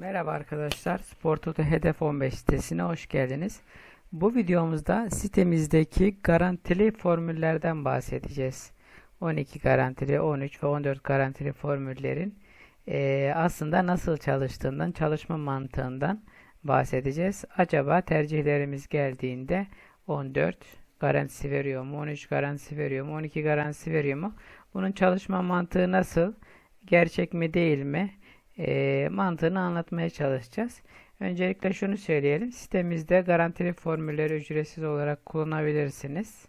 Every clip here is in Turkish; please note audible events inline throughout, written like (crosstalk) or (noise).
Merhaba arkadaşlar, Sportoto Hedef 15 sitesine hoş geldiniz. Bu videomuzda sitemizdeki garantili formüllerden bahsedeceğiz. 12 garantili, 13 ve 14 garantili formüllerin eee, aslında nasıl çalıştığından, çalışma mantığından bahsedeceğiz. Acaba tercihlerimiz geldiğinde 14 garantisi veriyor mu, 13 garantisi veriyor mu, 12 garantisi veriyor mu? Bunun çalışma mantığı nasıl? Gerçek mi değil mi? E, mantığını anlatmaya çalışacağız. Öncelikle şunu söyleyelim. Sitemizde garantili formülleri ücretsiz olarak kullanabilirsiniz.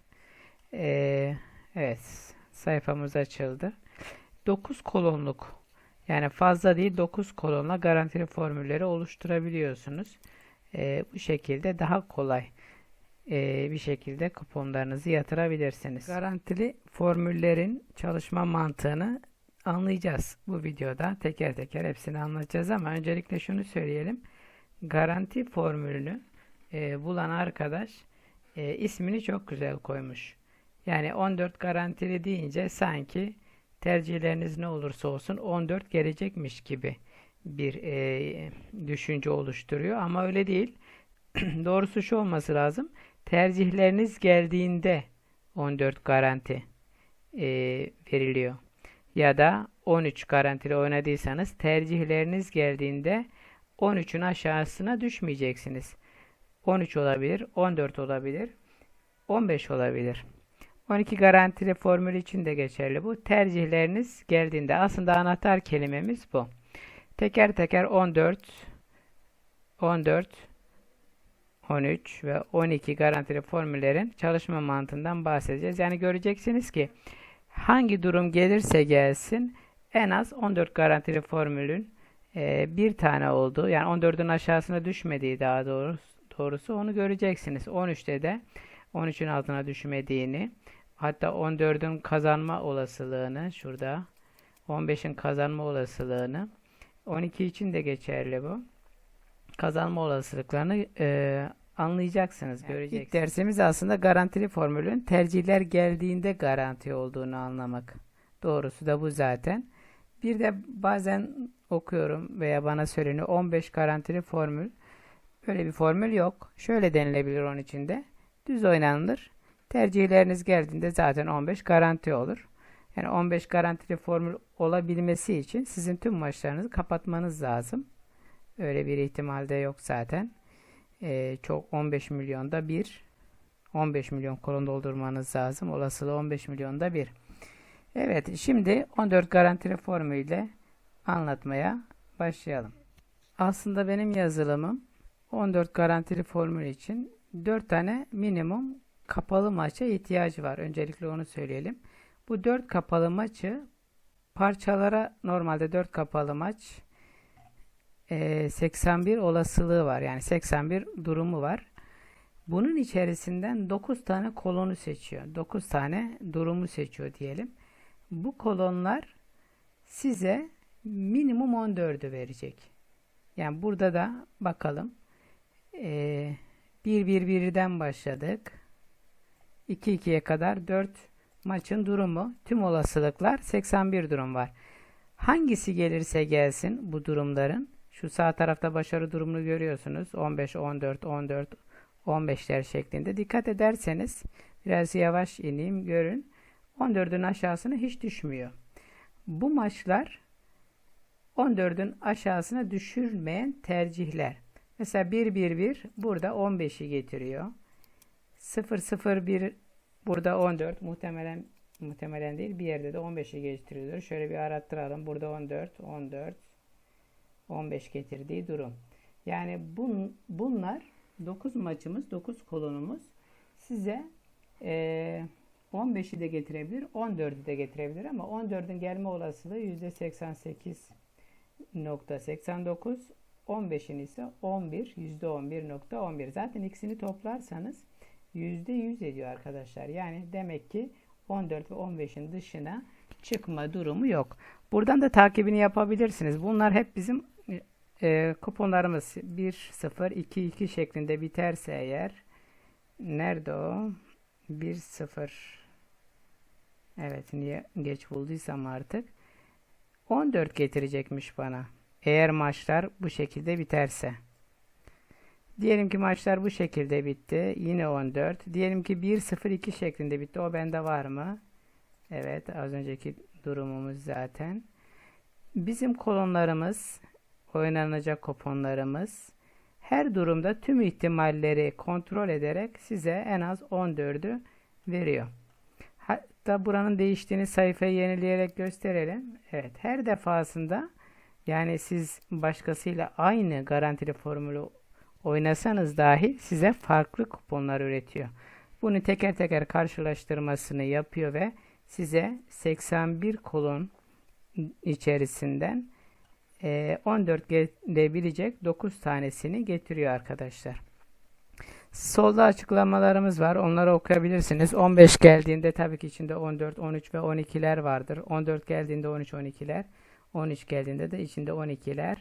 E, evet, sayfamız açıldı. 9 kolonluk yani fazla değil 9 kolonla garantili formülleri oluşturabiliyorsunuz. E, bu şekilde daha kolay e, bir şekilde kuponlarınızı yatırabilirsiniz. Garantili formüllerin çalışma mantığını anlayacağız bu videoda. Teker teker hepsini anlatacağız ama öncelikle şunu söyleyelim. Garanti formülünü e, bulan arkadaş e, ismini çok güzel koymuş. Yani 14 garantili deyince sanki tercihleriniz ne olursa olsun 14 gelecekmiş gibi bir e, düşünce oluşturuyor ama öyle değil. (clears throat) Doğrusu şu olması lazım. Tercihleriniz geldiğinde 14 garanti e, veriliyor ya da 13 garantili oynadıysanız tercihleriniz geldiğinde 13'ün aşağısına düşmeyeceksiniz. 13 olabilir, 14 olabilir, 15 olabilir. 12 garantili formül için de geçerli bu. Tercihleriniz geldiğinde aslında anahtar kelimemiz bu. Teker teker 14, 14, 13 ve 12 garantili formüllerin çalışma mantığından bahsedeceğiz. Yani göreceksiniz ki hangi durum gelirse gelsin en az 14 garantili formülün e, bir tane olduğu yani 14'ün aşağısına düşmediği daha doğrusu, doğrusu onu göreceksiniz. 13'te de 13'ün altına düşmediğini hatta 14'ün kazanma olasılığını şurada 15'in kazanma olasılığını 12 için de geçerli bu. Kazanma olasılıklarını e, anlayacaksınız, yani göreceksiniz. İlk dersimiz aslında garantili formülün tercihler geldiğinde garanti olduğunu anlamak. Doğrusu da bu zaten. Bir de bazen okuyorum veya bana söyleniyor 15 garantili formül. Böyle bir formül yok. Şöyle denilebilir onun içinde. Düz oynanılır. Tercihleriniz geldiğinde zaten 15 garanti olur. Yani 15 garantili formül olabilmesi için sizin tüm maçlarınızı kapatmanız lazım. Öyle bir ihtimal de yok zaten e, çok 15 milyonda bir 15 milyon kolon doldurmanız lazım. Olasılığı 15 milyonda bir. Evet şimdi 14 garantili formuyla anlatmaya başlayalım. Aslında benim yazılımım 14 garantili formül için 4 tane minimum kapalı maça ihtiyacı var. Öncelikle onu söyleyelim. Bu 4 kapalı maçı parçalara normalde 4 kapalı maç 81 olasılığı var. Yani 81 durumu var. Bunun içerisinden 9 tane kolonu seçiyor. 9 tane durumu seçiyor diyelim. Bu kolonlar size minimum 14'ü verecek. Yani burada da bakalım. Ee, 1 1 1'den başladık. 2 2'ye kadar 4 maçın durumu. Tüm olasılıklar 81 durum var. Hangisi gelirse gelsin bu durumların şu sağ tarafta başarı durumunu görüyorsunuz. 15, 14, 14, 15'ler şeklinde. Dikkat ederseniz biraz yavaş ineyim görün. 14'ün aşağısına hiç düşmüyor. Bu maçlar 14'ün aşağısına düşürmeyen tercihler. Mesela 1 1 1 burada 15'i getiriyor. 0 0 1 burada 14 muhtemelen muhtemelen değil bir yerde de 15'i getiriyor. Şöyle bir arattıralım. Burada 14 14 15 getirdiği durum. Yani bun, bunlar 9 maçımız, 9 kolonumuz size e, 15'i de getirebilir, 14'ü de getirebilir ama 14'ün gelme olasılığı %88.89, 15'in ise 11, %11.11. Zaten ikisini toplarsanız %100 ediyor arkadaşlar. Yani demek ki 14 ve 15'in dışına çıkma durumu yok. Buradan da takibini yapabilirsiniz. Bunlar hep bizim e, kuponlarımız 1 0 2 2 şeklinde biterse eğer nerede o 1 0 evet niye geç bulduysam artık 14 getirecekmiş bana Eğer maçlar bu şekilde biterse. Diyelim ki maçlar bu şekilde bitti. Yine 14. Diyelim ki 1-0-2 şeklinde bitti. O bende var mı? Evet az önceki durumumuz zaten. Bizim kolonlarımız, oynanacak kuponlarımız her durumda tüm ihtimalleri kontrol ederek size en az 14'ü veriyor. Hatta buranın değiştiğini sayfayı yenileyerek gösterelim. Evet her defasında yani siz başkasıyla aynı garantili formülü oynasanız dahi size farklı kuponlar üretiyor. Bunu teker teker karşılaştırmasını yapıyor ve size 81 kolon içerisinden 14 gelebilecek 9 tanesini getiriyor arkadaşlar. Solda açıklamalarımız var. Onları okuyabilirsiniz. 15 geldiğinde tabii ki içinde 14, 13 ve 12'ler vardır. 14 geldiğinde 13, 12'ler. 13 geldiğinde de içinde 12'ler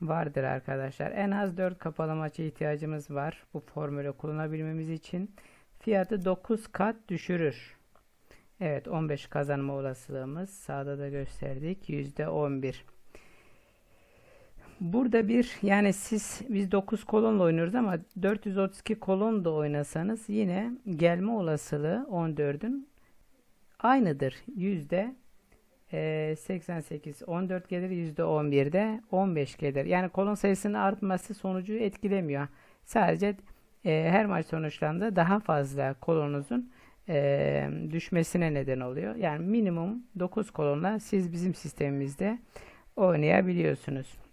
vardır arkadaşlar. En az 4 kapalı maça ihtiyacımız var. Bu formülü kullanabilmemiz için. Fiyatı 9 kat düşürür. Evet 15 kazanma olasılığımız sağda da gösterdik. %11. Burada bir yani siz biz 9 kolonla oynuyoruz ama 432 kolon da oynasanız yine gelme olasılığı 14'ün aynıdır. Yüzde 88 14 gelir yüzde 11'de 15 gelir. Yani kolon sayısının artması sonucu etkilemiyor. Sadece e, her maç sonuçlarında daha fazla kolonunuzun e, düşmesine neden oluyor. Yani minimum 9 kolonla siz bizim sistemimizde oynayabiliyorsunuz.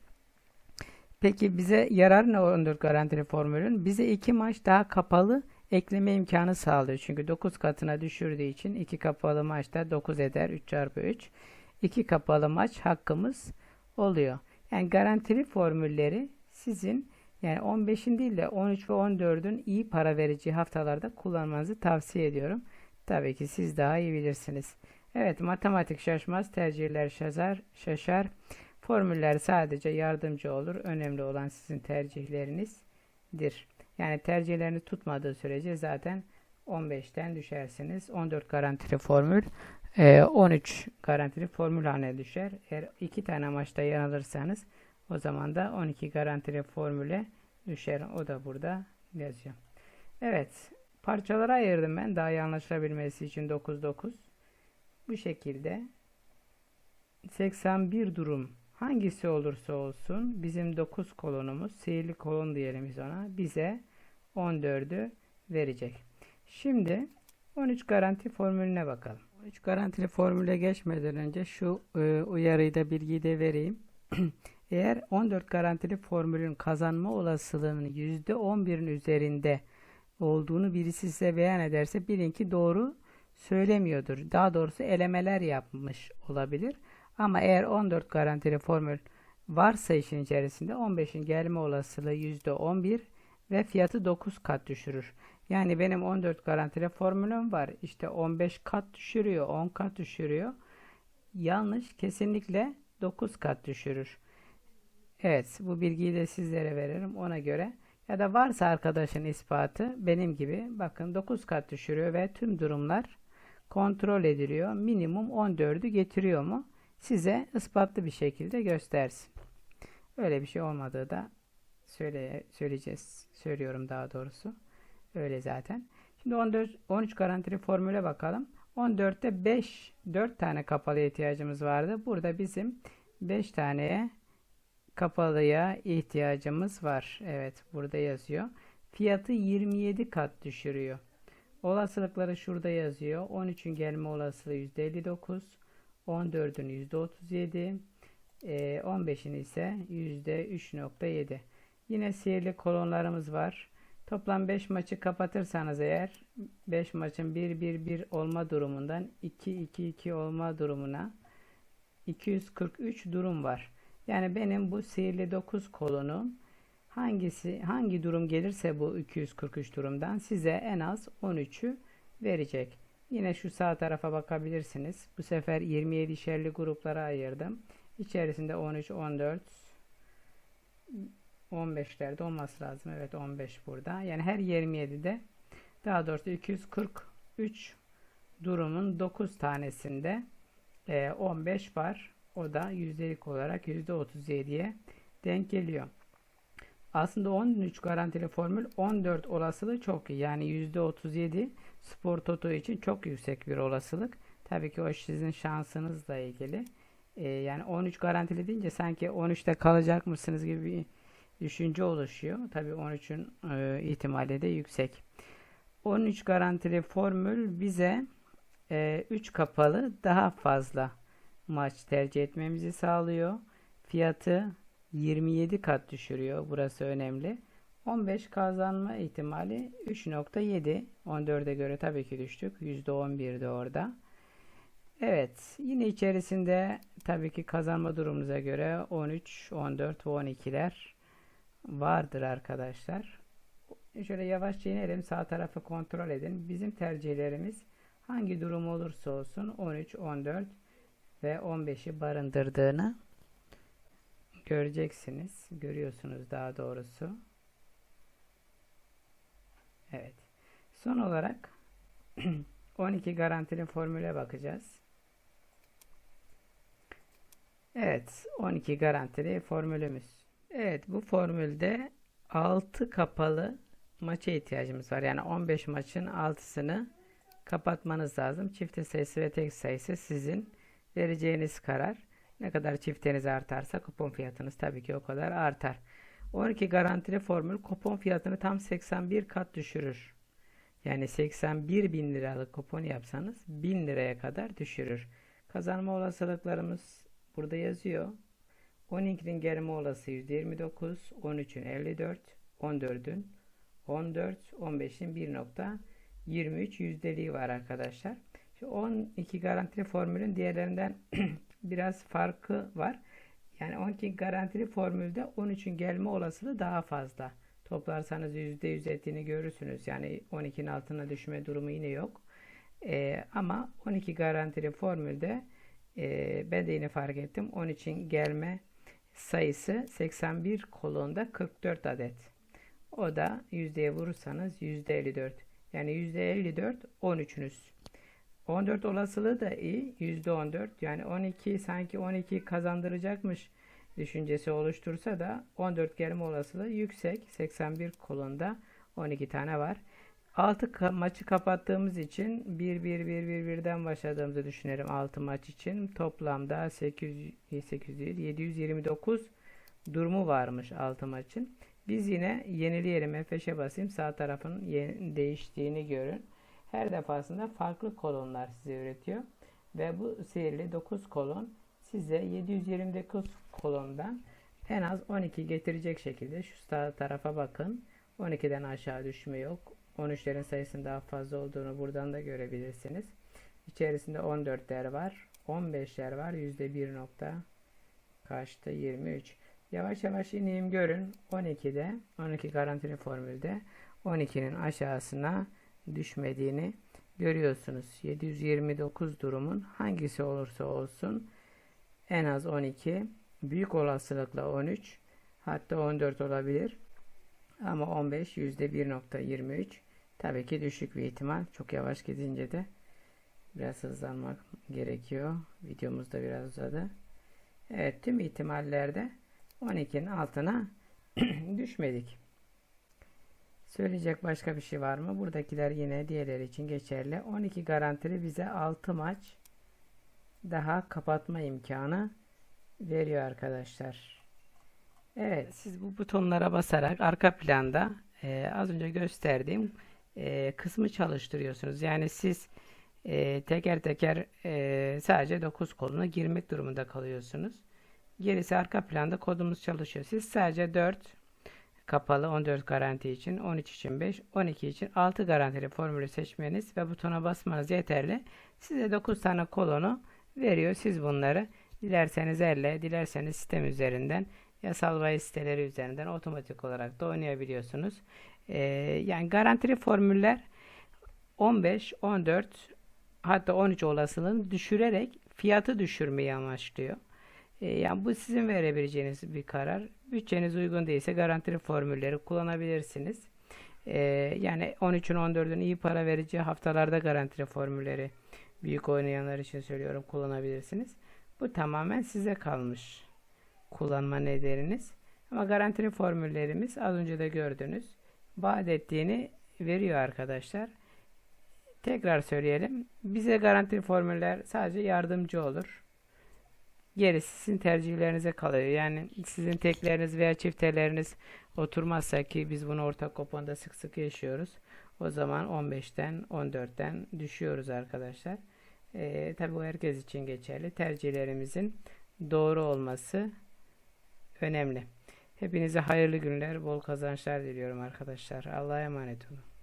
Peki bize yarar ne 14 garantili formülün? Bize iki maç daha kapalı ekleme imkanı sağlıyor. Çünkü 9 katına düşürdüğü için iki kapalı maçta 9 eder 3 çarpı 3. 2 kapalı maç hakkımız oluyor. Yani garantili formülleri sizin yani 15'in değil de 13 ve 14'ün iyi para verici haftalarda kullanmanızı tavsiye ediyorum. Tabii ki siz daha iyi bilirsiniz. Evet matematik şaşmaz, tercihler şaşar. şaşar. Formüller sadece yardımcı olur. Önemli olan sizin tercihlerinizdir. Yani tercihlerini tutmadığı sürece zaten 15'ten düşersiniz. 14 garantili formül 13 garantili formül haline düşer. Eğer iki tane maçta yanılırsanız o zaman da 12 garantili formüle düşer. O da burada yazıyor. Evet. Parçalara ayırdım ben daha iyi anlaşılabilmesi için 9-9. Bu şekilde 81 durum hangisi olursa olsun bizim 9 kolonumuz sihirli kolon diyelim biz ona bize 14'ü verecek. Şimdi 13 garanti formülüne bakalım. 13 garantili formüle geçmeden önce şu e, uyarıyı da bilgiyi de vereyim. (clears throat) Eğer 14 garantili formülün kazanma olasılığının %11'in üzerinde olduğunu birisi size beyan ederse bilin ki doğru söylemiyordur. Daha doğrusu elemeler yapmış olabilir. Ama eğer 14 garantili formül varsa işin içerisinde 15'in gelme olasılığı %11 ve fiyatı 9 kat düşürür. Yani benim 14 garantili formülüm var. İşte 15 kat düşürüyor, 10 kat düşürüyor. Yanlış. Kesinlikle 9 kat düşürür. Evet, bu bilgiyi de sizlere veririm. Ona göre ya da varsa arkadaşın ispatı benim gibi bakın 9 kat düşürüyor ve tüm durumlar kontrol ediliyor. Minimum 14'ü getiriyor mu? Size ispatlı bir şekilde göstersin. Öyle bir şey olmadığı da söyle, söyleyeceğiz. Söylüyorum daha doğrusu. Öyle zaten. Şimdi 14 13 garantili formüle bakalım. 14'te 5 4 tane kapalı ihtiyacımız vardı. Burada bizim 5 taneye kapalıya ihtiyacımız var. Evet burada yazıyor. Fiyatı 27 kat düşürüyor. Olasılıkları şurada yazıyor. 13'ün gelme olasılığı %59. 14'ün %37. 15'in ise %3.7. Yine sihirli kolonlarımız var. Toplam 5 maçı kapatırsanız eğer 5 maçın 1-1-1 olma durumundan 2-2-2 olma durumuna 243 durum var. Yani benim bu sihirli 9 kolonum hangisi hangi durum gelirse bu 243 durumdan size en az 13'ü verecek. Yine şu sağ tarafa bakabilirsiniz. Bu sefer 27 şerli gruplara ayırdım. İçerisinde 13, 14, 15'lerde olması lazım. Evet 15 burada. Yani her 27'de daha doğrusu 243 durumun 9 tanesinde 15 var. O da yüzdelik olarak %37'ye denk geliyor. Aslında 13 garantili formül 14 olasılığı çok iyi. Yani %37 spor toto için çok yüksek bir olasılık. Tabii ki o sizin şansınızla ilgili. Ee, yani 13 garantili deyince sanki 13'te kalacak mısınız gibi bir düşünce oluşuyor. Tabii 13'ün e, ihtimali de yüksek. 13 garantili formül bize e, 3 kapalı daha fazla maç tercih etmemizi sağlıyor. Fiyatı 27 kat düşürüyor. Burası önemli. 15 kazanma ihtimali 3.7. 14'e göre tabii ki düştük. %11'de orada. Evet. Yine içerisinde tabii ki kazanma durumumuza göre 13, 14 ve 12'ler vardır arkadaşlar. Şöyle yavaşça inelim. Sağ tarafı kontrol edin. Bizim tercihlerimiz hangi durum olursa olsun 13, 14 ve 15'i barındırdığını göreceksiniz. Görüyorsunuz daha doğrusu. Evet. Son olarak (clears throat) 12 garantili formüle bakacağız. Evet, 12 garantili formülümüz. Evet, bu formülde 6 kapalı maça ihtiyacımız var. Yani 15 maçın 6'sını kapatmanız lazım. Çifte sayısı ve tek sayısı sizin vereceğiniz karar. Ne kadar çifteniz artarsa kupon fiyatınız tabii ki o kadar artar. 12 garantili formül kupon fiyatını tam 81 kat düşürür. Yani 81 bin liralık kupon yapsanız 1000 liraya kadar düşürür. Kazanma olasılıklarımız burada yazıyor. 12'nin gelme olası %29, 13'ün 54, 14'ün 14, 15'in 1.23 yüzdeliği var arkadaşlar. Şu 12 garantili formülün diğerlerinden (clears throat) biraz farkı var. Yani 12 garantili formülde 13'ün gelme olasılığı daha fazla. Toplarsanız %100 ettiğini görürsünüz. Yani 12'nin altına düşme durumu yine yok. Ee, ama 12 garantili formülde e, ben de yine fark ettim. 13'in gelme sayısı 81 kolonda 44 adet. O da yüzdeye vurursanız %54. Yani %54 13'ünüz. 14 olasılığı da iyi. %14 yani 12 sanki 12 kazandıracakmış düşüncesi oluştursa da 14 gelme olasılığı yüksek. 81 kolonda 12 tane var. 6 maçı kapattığımız için 1 1 1 1 1'den başladığımızı düşünelim 6 maç için. Toplamda 800 800 değil 729 durumu varmış 6 maçın. Biz yine yenileyelim F5'e basayım. Sağ tarafın değiştiğini görün. Her defasında farklı kolonlar size üretiyor. Ve bu sihirli 9 kolon size 729 kolondan en az 12 getirecek şekilde şu sağ tarafa bakın. 12'den aşağı düşme yok. 13'lerin sayısının daha fazla olduğunu buradan da görebilirsiniz. İçerisinde 14'ler var. 15'ler var. %1 nokta kaçtı? 23. Yavaş yavaş ineyim görün. 12'de 12 garantili formülde 12'nin aşağısına düşmediğini görüyorsunuz. 729 durumun hangisi olursa olsun en az 12 büyük olasılıkla 13 hatta 14 olabilir. Ama 15 %1.23 tabii ki düşük bir ihtimal. Çok yavaş gidince de biraz hızlanmak gerekiyor. Videomuz da biraz uzadı. Evet tüm ihtimallerde 12'nin altına (clears throat) düşmedik. Söyleyecek başka bir şey var mı? Buradakiler yine diğerleri için geçerli. 12 garantili bize 6 maç daha kapatma imkanı veriyor arkadaşlar. Evet siz bu butonlara basarak arka planda e, az önce gösterdiğim e, kısmı çalıştırıyorsunuz. Yani siz e, teker teker e, sadece 9 koluna girmek durumunda kalıyorsunuz. Gerisi arka planda kodumuz çalışıyor. Siz sadece 4 kapalı 14 garanti için 13 için 5 12 için 6 garantili formülü seçmeniz ve butona basmanız yeterli. Size 9 tane kolonu veriyor. Siz bunları dilerseniz elle dilerseniz sistem üzerinden yasal bahis siteleri üzerinden otomatik olarak da oynayabiliyorsunuz. Ee, yani garantili formüller 15, 14 hatta 13 olasılığını düşürerek fiyatı düşürmeyi amaçlıyor. Ee, yani bu sizin verebileceğiniz bir karar. Bütçeniz uygun değilse garantili formülleri kullanabilirsiniz. Ee, yani 13'ün 14'ün iyi para vereceği haftalarda garantili formülleri büyük oynayanlar için söylüyorum kullanabilirsiniz. Bu tamamen size kalmış kullanma nedeniniz. Ama garantili formüllerimiz az önce de gördünüz. Vaat ettiğini veriyor arkadaşlar. Tekrar söyleyelim. Bize garantili formüller sadece yardımcı olur. Gerisi sizin tercihlerinize kalıyor. Yani sizin tekleriniz veya çifteleriniz oturmazsa ki biz bunu ortak kuponda sık sık yaşıyoruz. O zaman 15'ten 14'ten düşüyoruz arkadaşlar. Ee, tabii bu herkes için geçerli. Tercihlerimizin doğru olması önemli. Hepinize hayırlı günler, bol kazançlar diliyorum arkadaşlar. Allah'a emanet olun.